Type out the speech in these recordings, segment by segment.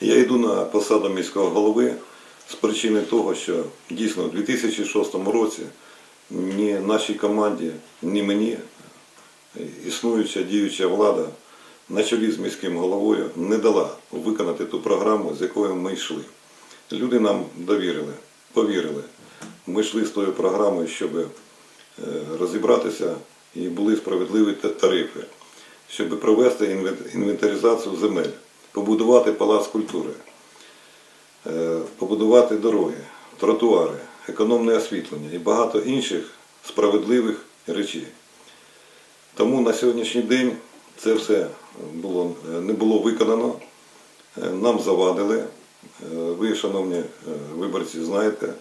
Я йду на посаду міського голови з причини того, що дійсно у 2006 році ні нашій команді, ні мені існуюча діюча влада на чолі з міським головою не дала виконати ту програму, з якою ми йшли. Люди нам довірили, повірили. Ми йшли з тою програмою, щоб е, розібратися і були справедливі тарифи, щоб провести інвен- інвентаризацію земель, побудувати палац культури, е, побудувати дороги, тротуари, економне освітлення і багато інших справедливих речей. Тому на сьогоднішній день це все було, не було виконано, Е, нам завадили. Е, Ви, шановні виборці, знаєте,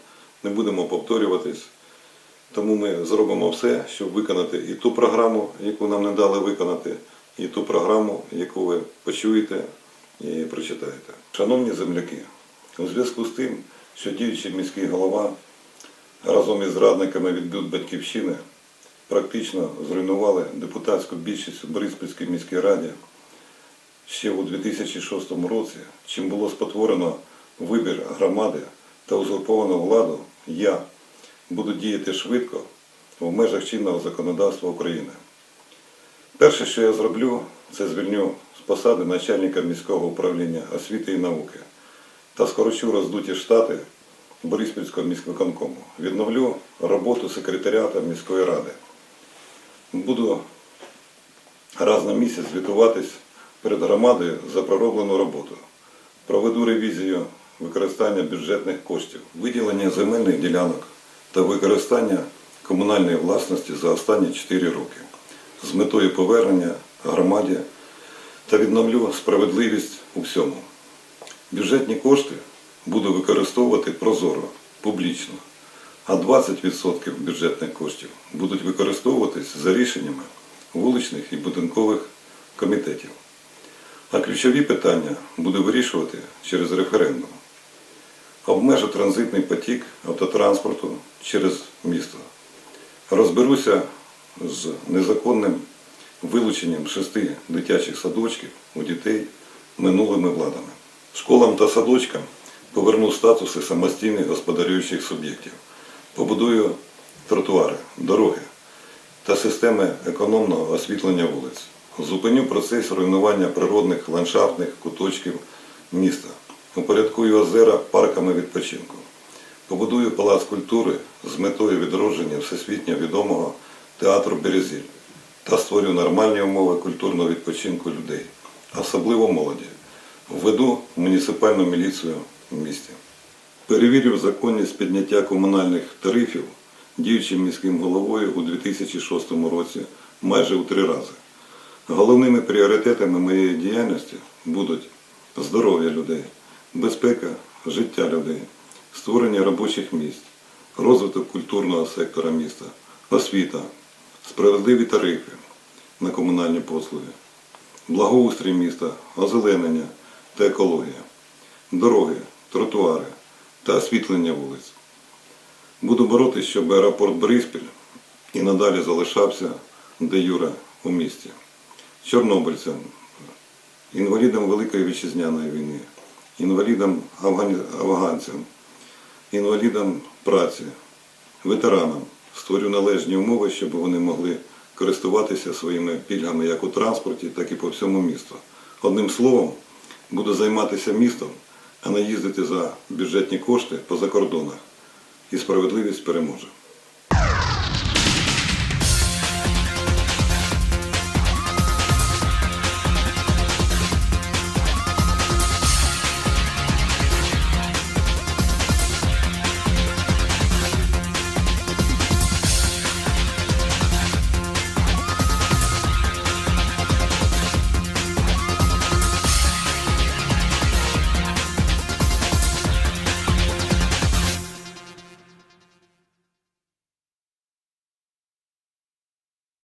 не будемо повторюватись. Тому ми зробимо все, щоб виконати і ту програму, яку нам не дали виконати, і ту програму, яку ви почуєте і прочитаєте. Шановні земляки, у зв'язку з тим, що діючий міський голова разом із зрадниками від Бют Батьківщини практично зруйнували депутатську більшість у Бориспільській міській раді ще у 2006 році, чим було спотворено вибір громади та узурповано владу, я буду діяти швидко в межах чинного законодавства України. Перше, що я зроблю, це звільню з посади начальника міського управління освіти і науки та скорочу роздуті штати Бориспільського міськвиконкому. Відновлю роботу секретаріата міської ради. Буду раз на місяць звітуватись перед громадою за пророблену роботу. Проведу ревізію використання бюджетних коштів, виділення земельних ділянок та використання комунальної власності за останні 4 роки з метою повернення громаді та відновлю справедливість у всьому. Бюджетні кошти буду використовувати прозоро, публічно, а 20% бюджетних коштів будуть використовуватись за рішеннями вуличних і будинкових комітетів. А ключові питання буду вирішувати через референдум. Обмежу транзитний потік автотранспорту через місто. Розберуся з незаконним вилученням шести дитячих садочків у дітей минулими владами. Школам та садочкам поверну статуси самостійних господарюючих суб'єктів. Побудую тротуари, дороги та системи економного освітлення вулиць. Зупиню процес руйнування природних ландшафтних куточків міста. Упорядкую озера парками відпочинку. Побудую палац культури з метою відродження всесвітньо відомого театру Березіль та створю нормальні умови культурного відпочинку людей, особливо молоді. Введу муніципальну міліцію в місті. Перевірив законність підняття комунальних тарифів діючим міським головою у 2006 році майже у три рази. Головними пріоритетами моєї діяльності будуть здоров'я людей, безпека, життя людей, створення робочих місць, розвиток культурного сектора міста, освіта, справедливі тарифи на комунальні послуги, благоустрій міста, озеленення та екологія, дороги, тротуари та освітлення вулиць. Буду боротися, щоб аеропорт Бориспіль і надалі залишався де юре у місті. Чорнобильцям, інвалідам Великої Вітчизняної війни, інвалідам афганцям, інвалідам праці, ветеранам створю належні умови, щоб вони могли користуватися своїми пільгами як у транспорті, так і по всьому місту. Одним словом, буду займатися містом, а не їздити за бюджетні кошти по закордонах. І справедливість переможе.